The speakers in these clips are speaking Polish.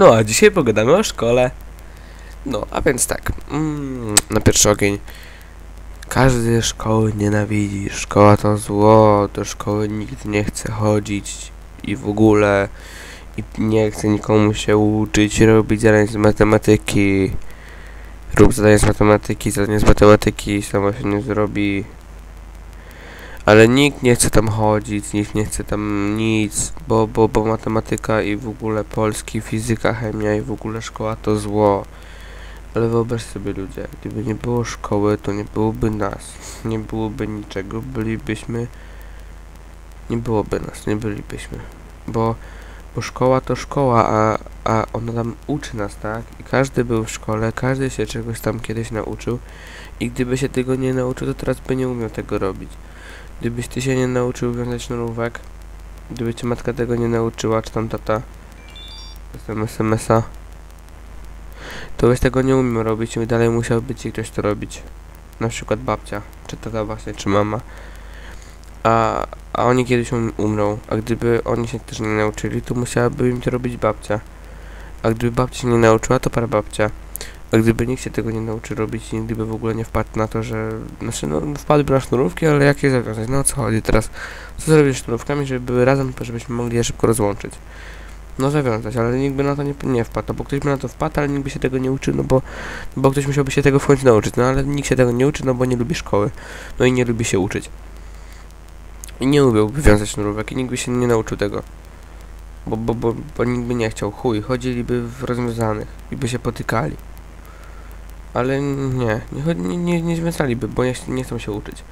No, a dzisiaj pogadamy o szkole. No, a więc tak, mm, na pierwszy ogień. Każdy szkoły nienawidzi. Szkoła to zło, do szkoły nikt nie chce chodzić i w ogóle i nie chce nikomu się uczyć, robić zadań z matematyki. Rób zadanie z matematyki, zadanie z matematyki samo się nie zrobi. Ale nikt nie chce tam chodzić, nikt nie chce tam nic, bo, bo, bo matematyka i w ogóle polski, fizyka, chemia i w ogóle szkoła to zło. Ale wyobraź sobie ludzie, gdyby nie było szkoły, to nie byłoby nas, nie byłoby niczego, bylibyśmy... Nie byłoby nas, nie bylibyśmy. Bo, bo szkoła to szkoła, a, a ona tam uczy nas, tak? I każdy był w szkole, każdy się czegoś tam kiedyś nauczył. I gdyby się tego nie nauczył, to teraz by nie umiał tego robić. Gdybyś ty się nie nauczył wiązać sznurówek, gdyby cię matka tego nie nauczyła, czy tam tata, SMS-a, to byś tego nie umiał robić i dalej musiałby ci ktoś to robić. Na przykład babcia, czy tata właśnie, czy mama. A, a oni kiedyś um, umrą, a gdyby oni się też nie nauczyli, to musiałaby im to robić babcia. A gdyby babcia się nie nauczyła, to prababcia. A gdyby nikt się tego nie nauczył robić i nigdy by w ogóle nie wpadł na to, że... Znaczy, no, wpadłby na sznurówki, ale jak je zawiązać? No o co chodzi teraz? Co zrobić z sznurówkami, żeby były razem, żebyśmy mogli je szybko rozłączyć? No zawiązać, ale nikt by na to nie, nie wpadł, no bo ktoś by na to wpadł, ale nikt by się tego nie uczył, no bo, bo ktoś musiałby się tego w końcu nauczyć, no ale nikt się tego nie uczy, no bo nie lubi szkoły, no i nie lubi się uczyć. I nie umiałby wiązać sznurówek i nikt by się nie nauczył tego. Bo, bo, bo, bo nikt by nie chciał, chuj, chodziliby w rozwiązanych i by się potykali. Ale nie, nie, nie, nie, związaliby, bo nie, nie chcą się uczyć.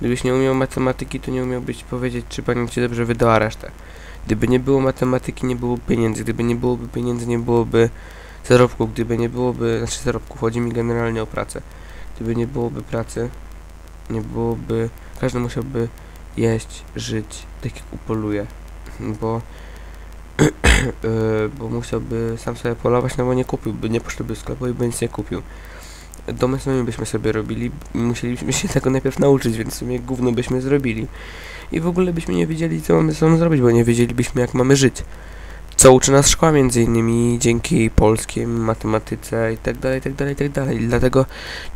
Gdybyś nie umiał matematyki, to nie umiałbyś powiedzieć, czy pani ci dobrze wydała resztę. Gdyby nie było matematyki, nie było pieniędzy. Gdyby nie byłoby pieniędzy, nie byłoby zarobków. Gdyby nie byłoby, znaczy zarobków, chodzi mi generalnie o pracę. Gdyby nie byłoby pracy, nie byłoby, każdy musiałby jeść, żyć, tak jak upoluje. Bo, bo musiałby sam sobie polować, no bo nie kupiłby, nie poszedłby do sklepu i by nic nie kupił. Domy sami byśmy sobie robili, musielibyśmy się tego najpierw nauczyć, więc w sumie gówno byśmy zrobili i w ogóle byśmy nie wiedzieli, co mamy ze sobą zrobić, bo nie wiedzielibyśmy, jak mamy żyć. Co uczy nas szkoła, między innymi dzięki polskiej matematyce i tak dalej, i tak dalej, i tak dalej. Dlatego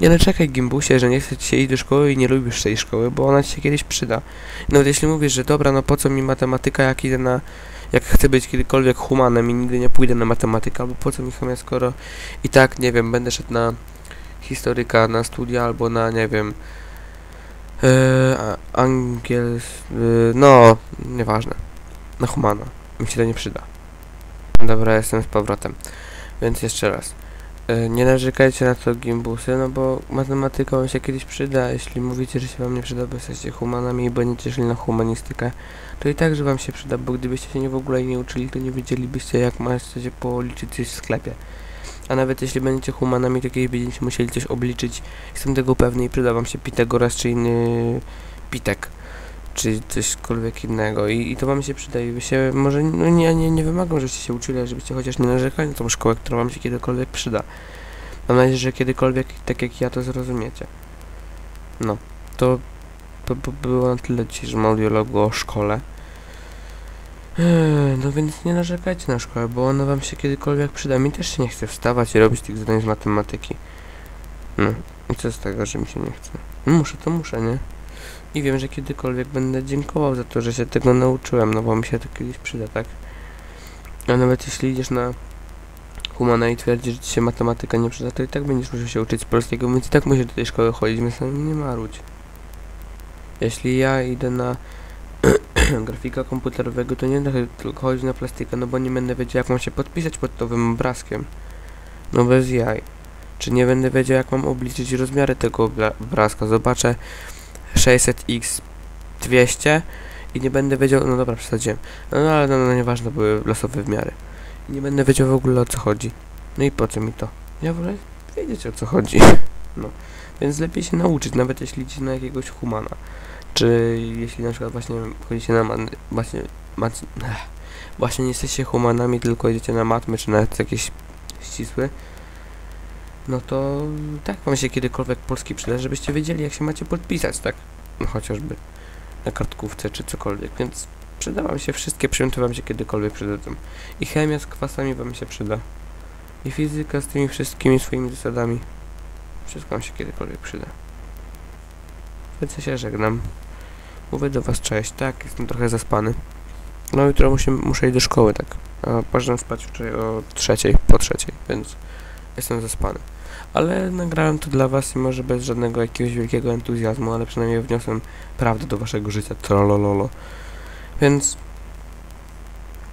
nie naczekaj, gimbusie, że nie chcesz się iść do szkoły i nie lubisz tej szkoły, bo ona ci się kiedyś przyda. Nawet jeśli mówisz, że dobra, no po co mi matematyka, jak idę na... Jak chcę być kiedykolwiek humanem i nigdy nie pójdę na matematykę, albo po co mi chemia, skoro i tak, nie wiem, będę szedł na historyka, na studia, albo na, nie wiem, Eee, angiels... Yy, no, nieważne. Na humana. Mi się to nie przyda. Dobra, jestem z powrotem. Więc jeszcze raz. Yy, nie narzekajcie na to gimbusy, no bo matematyka wam się kiedyś przyda. Jeśli mówicie, że się wam nie przyda, bo jesteście humanami i będziecie szli na humanistykę, to i tak, że wam się przyda, bo gdybyście się nie w ogóle nie uczyli, to nie wiedzielibyście, jak macie się policzyć coś w sklepie. A nawet jeśli będziecie humanami, to kiedyś będziecie musieli coś obliczyć. Jestem tego pewny i przyda wam się Pitagoras czy inny Pitek. Czy cośkolwiek innego. I, i to wam się przyda i wy się może no nie, nie, nie wymagam, żebyście się uczyli, żebyście chociaż nie narzekali na tą szkołę, która wam się kiedykolwiek przyda. Mam nadzieję, że kiedykolwiek, tak jak ja, to zrozumiecie. No, to, to, to było na tyle dzisiejszym audiologu o szkole. Eee, no więc nie narzekajcie na szkołę, bo ona wam się kiedykolwiek przyda. Mi też się nie chce wstawać i robić tych zadań z matematyki. No, i co z tego, że mi się nie chce? No muszę, to muszę, nie? I wiem, że kiedykolwiek będę dziękował za to, że się tego nauczyłem, no bo mi się to kiedyś przyda, tak? A nawet jeśli idziesz na humana i twierdzisz, że ci się matematyka nie przyda, to i tak będziesz musiał się uczyć polskiego, więc i tak musisz do tej szkoły chodzić, więc nie marudź. Jeśli ja idę na grafika komputerowego, to nie da tylko chodzić na plastykę, no bo nie będę wiedział jak mam się podpisać pod nowym obrazkiem. No bez jaj. Czy nie będę wiedział jak mam obliczyć rozmiary tego obrazka. Zobaczę 600x 200 i nie będę wiedział, no dobra przesadziłem. No, no ale no, no nieważne były losowe wymiary. I nie będę wiedział w ogóle o co chodzi. No i po co mi to? Ja wolę wiedzieć o co chodzi. No. Więc lepiej się nauczyć, nawet jeśli idzie na jakiegoś humana. Czy jeśli na przykład właśnie chodzicie na man, właśnie mat, właśnie nie jesteście humanami, tylko idziecie na matmy, czy nawet jakieś ścisłe, no to tak wam się kiedykolwiek polski przyda, żebyście wiedzieli jak się macie podpisać, tak? No chociażby na kartkówce czy cokolwiek, więc Przyda wam się, wszystkie przedmioty wam się kiedykolwiek przydadzą. I chemia z kwasami wam się przyda. I fizyka z tymi wszystkimi swoimi zasadami. Wszystko wam się kiedykolwiek przyda. Więc ja się żegnam. Mówię do was cześć, tak, jestem trochę zaspany. No jutro muszę, muszę iść do szkoły, tak. A poszedłem spać wczoraj o trzeciej, po trzeciej, więc jestem zaspany. Ale nagrałem to dla was i może bez żadnego jakiegoś wielkiego entuzjazmu, ale przynajmniej wniosłem prawdę do waszego życia, trollololo. Więc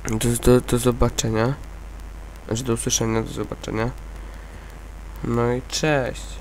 do, do, do zobaczenia. Znaczy do usłyszenia, do zobaczenia. No i cześć.